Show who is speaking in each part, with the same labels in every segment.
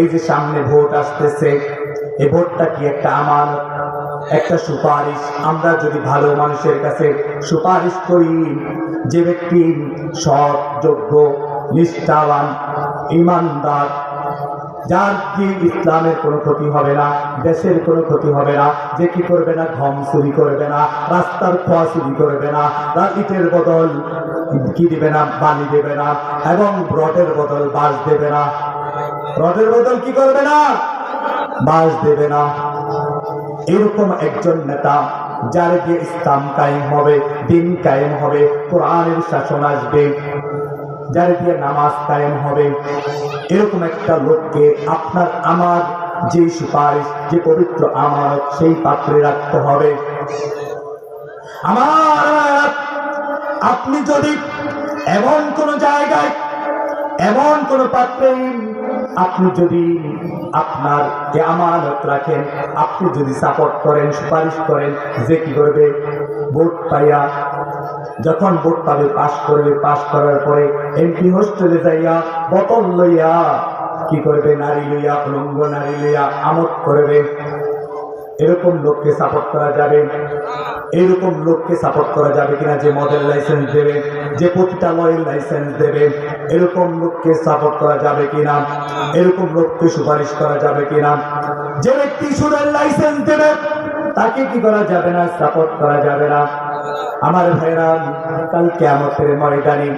Speaker 1: এই যে সামনে ভোট আসতেছে এই ভোটটা কি একটা আমানত একটা সুপারিশ? আমরা যদি ভালো মানুষের কাছে সুপারিশ করি, যে ব্যক্তি সৎ, যোগ্য, নিষ্ঠাবান, ইমানদার, যার কি ইসলামের কোনো ক্ষতি হবে না, দেশের কোনো ক্ষতি হবে না, যে কি করবে না, ঘম চুরি করবে না, রাস্তার খোয়া চুরি করবে না ইটের বদল কি দিবে না, বালি দেবে না, এবং রডের বদল বাঁশ দেবে না রডের বদল কি করবে না? বাস দেবে না। এরকম একজন নেতা যার দিয়ে ইসলাম কায়েম হবে, দিন কায়েম হবে, কোরআনের শাসন আসবে, যার দিয়ে নামাজ কায়েম হবে, এরকম একটা লোককে আপনার আমার যে সুপারিশ, যে পবিত্র আমানত, সেই পাত্রে রাখতে হবে। আমার আপনি যদি এমন কোন জায়গায়, এমন কোন পাত্রে আপনি যদি আপনার আমানত রাখেন, আপনি যদি সাপোর্ট করেন, সুপারিশ করেন, যে কি করবে? ভোট পাইয়া যখন ভোট পাবে, পাশ করবে, পাশ করার পরে এমপি হোস্টেলে যাইয়া বোতল লইয়া কি করবে? নারী লইয়া উলঙ্গ নারী লইয়া আমোদ করবে। এরকম লোককে সাপোর্ট করা যাবে? এরকম লোককে সাপোর্ট করা যাবে কিনা যে মডেল লাইসেন্স দেবে, যে প্রতিটা পতিতালয়ের লাইসেন্স দেবে, এরকম লোককে সাপোর্ট করা যাবে কিনা? এরকম লোককে সুপারিশ করা যাবে কিনা? যে ব্যক্তি সুদের লাইসেন্স দেবে, তাকে কি করা যাবে না? সাপোর্ট করা যাবে না। আমার ভাইরা, কাল কেমতের ময়দানে,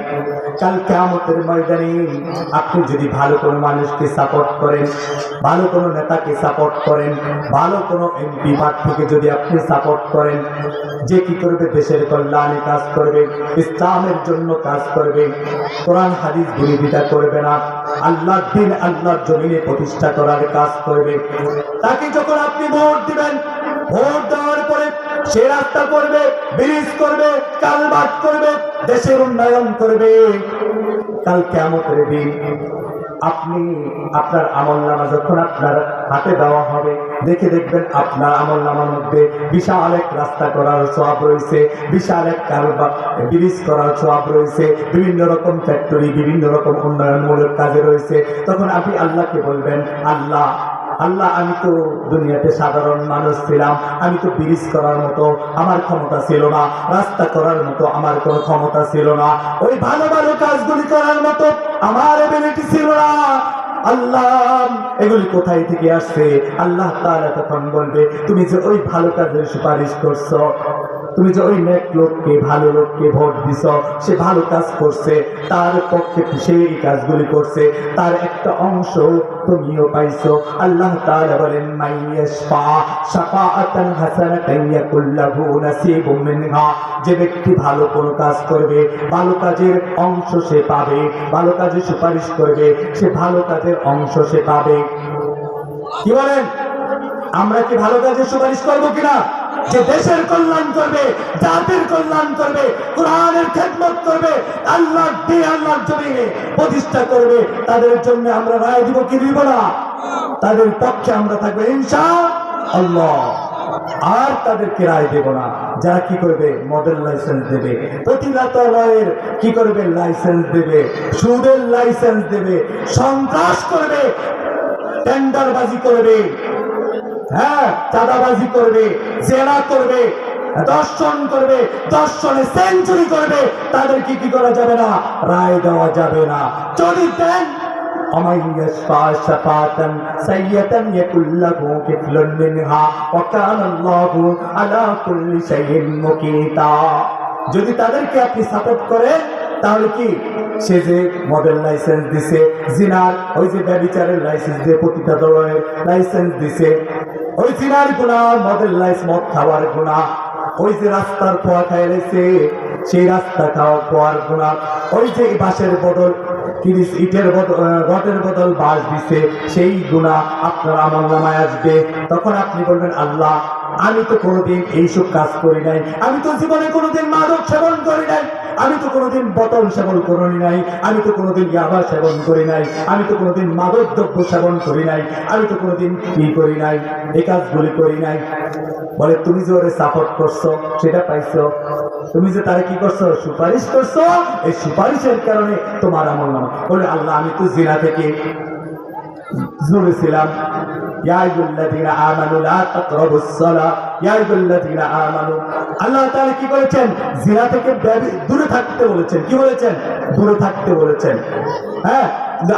Speaker 1: কাল কেমতের ময়দানে আপনি যদি ভালো কোনো মানুষকে সাপোর্ট করেন, ভালো কোনো নেতাকে সাপোর্ট করেন, ভালো কোনো এমপি প্রার্থীকে যদি আপনি সাপোর্ট করেন, যে কি করবে? দেশের কল্যাণে কাজ করবে, ইসলামের জন্য কাজ করবে, কোরআন, হাদিস বিরোধিতা করবে না আল্লাহ দিন আল্লাহর জমিনে প্রতিষ্ঠা করার কাজ করবে। তাকে যখন আপনি ভোট দিবেন, ভোট দেওয়ার পরে সে রাস্তা করবে, ব্রিজ করবে, কালবাট করবে, দেশের উন্নয়ন করবে। কাল কেমন দিন আপনি আপনার আমল নামা যখন আপনার হাতে দেওয়া হবে, দেখে দেখবেন আপনার আমল নামার মধ্যে বিশাল এক রাস্তা করার সব রয়েছে, বিশাল এক কারবার ব্রিজ করার সব রয়েছে, বিভিন্ন রকম ফ্যাক্টরি বিভিন্ন রকম উন্নয়নমূলক কাজে রয়েছে। তখন আপনি আল্লাহকে বলবেন, আল্লাহ আল্লাহ, আমি তো দুনিয়াতে সাধারণ মানুষ ছিলাম, আমি তো ব্রিজ করার মতো আমার ক্ষমতা ছিল না, রাস্তা করার মতো আমার কোনো ক্ষমতা ছিল না। ওই ভালো ভালো কাজগুলি করার মতো আমার এবিলিটি ছিল না। আল্লাহ, এগুলি কোথায় থেকে আসছে? আল্লাহ তখন বলবে, তুমি যে ওই ভালো কাজের সুপারিশ করছ তুমি যে ওই নেক লোককে, ভালো লোককে ভোট দিছ, সে ভালো কাজ করছে, তার পক্ষে সে এই কাজগুলি করছে, তার একটা অংশ তুমিও পাইছো। আল্লাহ তাআলা বলেন যে ব্যক্তি ভালো কোনো কাজ করবে, ভালো কাজের অংশ সে পাবে, ভালো কাজে সুপারিশ করবে, সে ভালো কাজের অংশ সে পাবে। কি বলেন? আমরা কি ভালো কাজে সুপারিশ করব কিনা? যে দেশের কল্যাণ করবে, জাতির কল্যাণ করবে, কোরআনের খেদমত করবে আল্লাহ দিয়ে আল্লাহর জমিনে প্রতিষ্ঠা করবে, তাদের জন্য আমরা রায় দিব, কি দিব না? তাদের পক্ষে আমরা থাকব ইনশা আল্লাহ আর তাদেরকে রায় দেব না। যারা কি করবে? মডেল লাইসেন্স দেবে। প্রতিলাতলয়ের কি করবে? লাইসেন্স দেবে। সুদের লাইসেন্স দেবে। সন্ত্রাস করবে। টেন্ডারবাজি করবে। হ্যাঁ চাঁদাবাজি করবে জেরা করবে দর্শন করবে দর্শনে সেঞ্চুরি করবে তাদেরকে কি করা যাবে না রায় দেওয়া যাবে না যদি দেন ومن يشفع شفاعة سيئة يكن له كفل منها وكان الله على كل شيء مقيتا যদি তাদেরকে আপনি সাপোর্ট করেন তাহলে কি সে যে মডেল লাইসেন্স দিছে জিনার ওই যে ব্যবচারের লাইসেন্স দিয়ে প্রতিটা দলের লাইসেন্স দিছে ওই জিনার গুণা মডেল লাইস মদ খাওয়ার গুণা। ওই যে রাস্তার পোয়া খাইলেছে সেই রাস্তা খাওয়া পোয়ার গুণা। ওই যে বাসের বদল, তিরিশ ইটের বদল রটের বদল বাস দিছে, সেই গুণা আপনার আমল নামায় আসবে। তখন আপনি বলবেন, আল্লাহ, আমি তো কোনোদিন এইসব কাজ করি নাই। আমি তো জীবনে কোনোদিন মাদক সেবন করি নাই। আমি তো কোনোদিন বোতল সেবন করি নাই, আমি তো কোনোদিন ইয়াবা সেবন করি নাই, আমি তো কোনোদিন মাদক দ্রব্য সেবন করি নাই, আমি তো কোনোদিন কি করি নাই, এই কাজগুলি করি নাই। বলে, তুমি যে ওরে সাপোর্ট করছ, সেটা পাইছো। তুমি যে তারা কি করছ, সুপারিশ করছ, এই সুপারিশের কারণে তোমার আমল নামা। বলে, আল্লাহ, আমি তো জিনা থেকে জুড়েছিলাম ইয়া আইয়ুহাল্লাযীনা আমানু লা তাকরাবুস সালাহ। ইয়া আইয়ুহাল্লাযীনা আমানু। আল্লাহ তাআলা কি বলেছেন? জিনা থেকে দূরে থাকতে বলেছেন। কি বলেছেন? দূরে থাকতে বলেছেন। হ্যাঁ?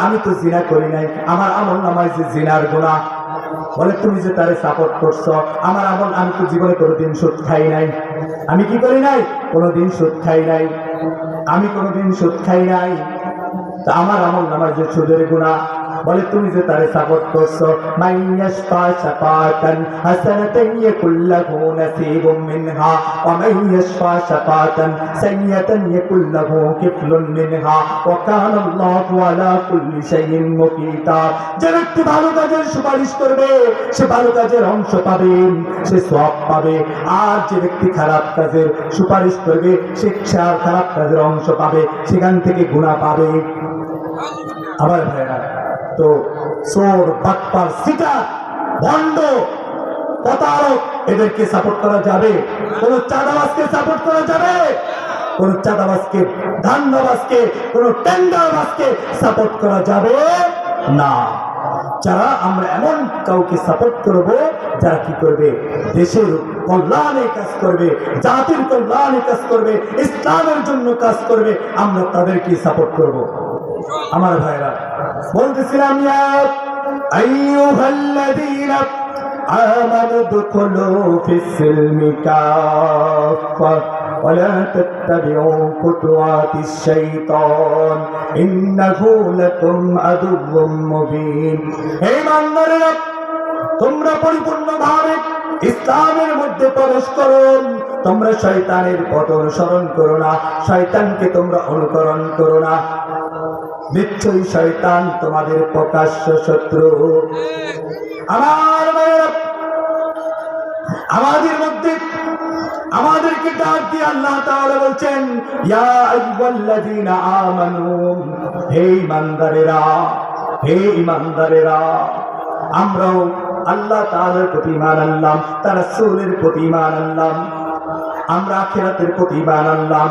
Speaker 1: আমি তো জিনা করি নাই। আমার আমল নামায় যে জিনার গুনাহ। বলে, তুমি যে তারে সাপোর্ট করছ, আমার আমল আমি তো জীবনে কোনোদিন সুদ খাই নাই। আমি কি করি নাই? কোনোদিন সুদ খাই নাই। আমি কোনোদিন সুদ খাই নাই। তা আমার আমল নামায় যে সুদের গুণা বলে, তুমি যে তারে সাপোর্ট করছ ইয়াকুল্লাহু নাসীবুম মিনহা সাইয়্যাতান ইয়াকুল্লাহু কিফলুন মিনহা আলা কুল্লি শাইইন যে ব্যক্তি ভালো কাজের সুপারিশ করবে, সে ভালো কাজের অংশ পাবে, সে সওয়াব পাবে। আর যে ব্যক্তি খারাপ কাজের সুপারিশ করবে, সে খারাপ কাজের অংশ পাবে, সেখান থেকে গুণা পাবে। আমার ভাইরা তো চোর বাটপার সিটা ভণ্ড, প্রতারক, এদেরকে সাপোর্ট করা যাবে। কোন চাঁদাবাজকে সাপোর্ট করা যাবে? কোন চাঁদাবাজকে ধান্দাবাজকে কোন টেন্ডারবাজকে সাপোর্ট করা যাবে না। যারা আমরা এমন কাউকে সাপোর্ট করব, যারা কি করবে? দেশের কল্যাণে কাজ করবে, জাতির কল্যাণে কাজ করবে, ইসলামের জন্য কাজ করবে, আমরা তাদেরকে সাপোর্ট করব। আমার ভাইরা বলতেছিলাম ইয়া আইয়ুহাল্লাযীনা আমানু দুখুলু ফিস-সিলমি কাফা ولا تتبعوا خطوات الشيطان إنه لكم عدو مبين হে ইমানদারেরা তোমরা পরিপূর্ণভাবে ইসলামের মধ্যে প্রবেশ করো তোমরা শয়তানের পথ অনুসরণ করো না শয়তানকে তোমরা অনুকরণ করো না নিশ্চয়ই শয়তান তোমাদের প্রকাশ্য শত্রু। আমার আমাদের মধ্যে, আমাদেরকে ডাক দিয়ে আল্লাহ তাআলা বলছেন ইমানদারেরা হে ইমানদারেরা আমরাও আল্লাহ তাআলার প্রতি ঈমান আনলাম, তার রাসূলের প্রতি ঈমান আনলাম, আমরা আখিরাতের প্রতি ঈমান আনলাম।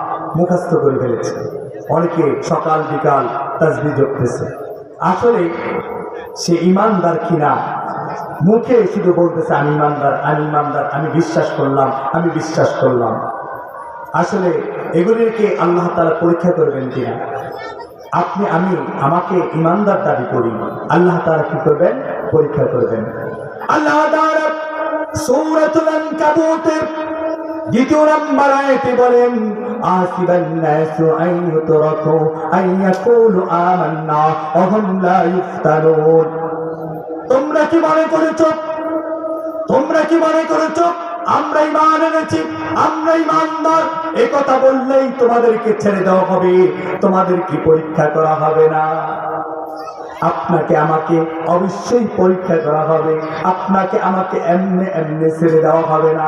Speaker 1: মুখস্থ করে ফেলেছে। অনেকে সকাল, বিকাল তাজবি জপতেছে। আসলে সে ইমানদার কিনা, মুখে শুধু বলতেছে, আমি ইমানদার আমি ইমানদার, আমি বিশ্বাস করলাম, আমি বিশ্বাস করলাম। আসলে এগুলিকে আল্লাহ তালা পরীক্ষা করবেন কিনা? আপনি, আমি, আমাকে ইমানদার দাবি করি, আল্লাহ তারা কি করবেন? পরীক্ষা করবেন। আল্লাহ সূরাতুল আনকাবুতের দ্বিতীয় নম্বর আয়াতে বলেন, আসিবান নাসু আন ইউতরাকু আন ইয়াকুলু আমান্না ওয়া হুম লা ইফতানুন। তোমরা কি মনে করেছ? তোমরা কি মনে করেছ? আমরা ইমান এনেছি, আমরা ইমানদার এ কথা বললেই তোমাদেরকে ছেড়ে দেওয়া হবে, তোমাদের কি পরীক্ষা করা হবে না? আপনাকে আমাকে অবশ্যই পরীক্ষা করা হবে, আপনাকে আমাকে এমনি এমনি ছেড়ে দেওয়া হবে না।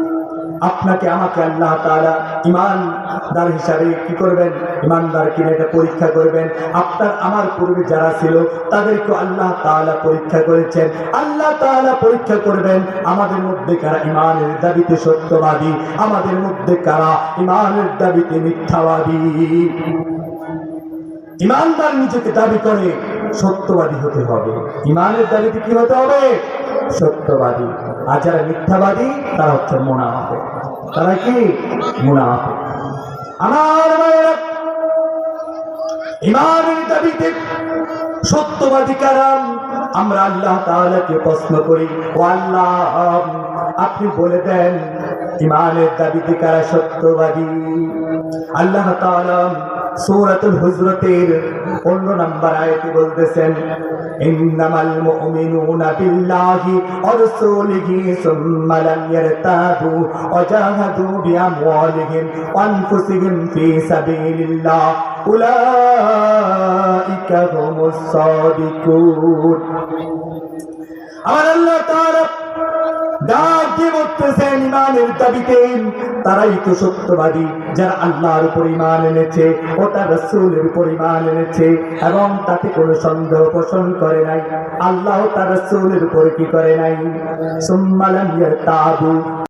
Speaker 1: আপনাকে আমাকে আল্লাহ তাআলা ইমানদার হিসাবে কি করবেন? ইমানদার কিনা এটা পরীক্ষা করবেন। আপনার, আমার পূর্বে যারা ছিল তাদেরকে আল্লাহ তাআলা পরীক্ষা করেছেন। আল্লাহ তাআলা পরীক্ষা করবেন, আমাদের মধ্যে কারা ইমানের দাবিতে সত্যবাদী? আমাদের মধ্যে কারা ইমানের দাবিতে মিথ্যাবাদী? ইমানদার নিজেকে দাবি করে সত্যবাদী হতে হবে। ইমানের দাবিতে কি হতে হবে? সত্যবাদী। আর যারা মিথ্যাবাদী, তারা হচ্ছে মুনাফে তারা কি? মুনাফে আমার সত্যবাদী কারাম, আমরা আল্লাহ প্রশ্ন করি, ও আল্লাহ, আপনি বলে দেন ইমানের দাবিতে কারা সত্যবাদী? আল্লাহ তাআলা সূরাতুল হুজরাতের অন্য নাম্বার আয়াতে বলতেছেন, ইন্নামাল মুমিনুনা বিল্লাহি ওয়া রাসূলিহি সুম্মা লাম ইয়ারতাদু ওয়া জাহাদু বিআমওয়ালিহিম ওয়া আনফুসিহিম ফি সাবিলিল্লাহ। উলাইকা হুমুস সাদিকুন। আমার আল্লাহ তাআলা তারাই তো সত্যবাদী, যারা আল্লাহর পরিমাণ এনেছে ও তার রসুলের উপর ইমান এনেছে এবং তাতে কোনো সন্দেহ পোষণ করে নাই। আল্লাহ তার রসুলের উপর কি করে নাই? সুম্মালাম তাবু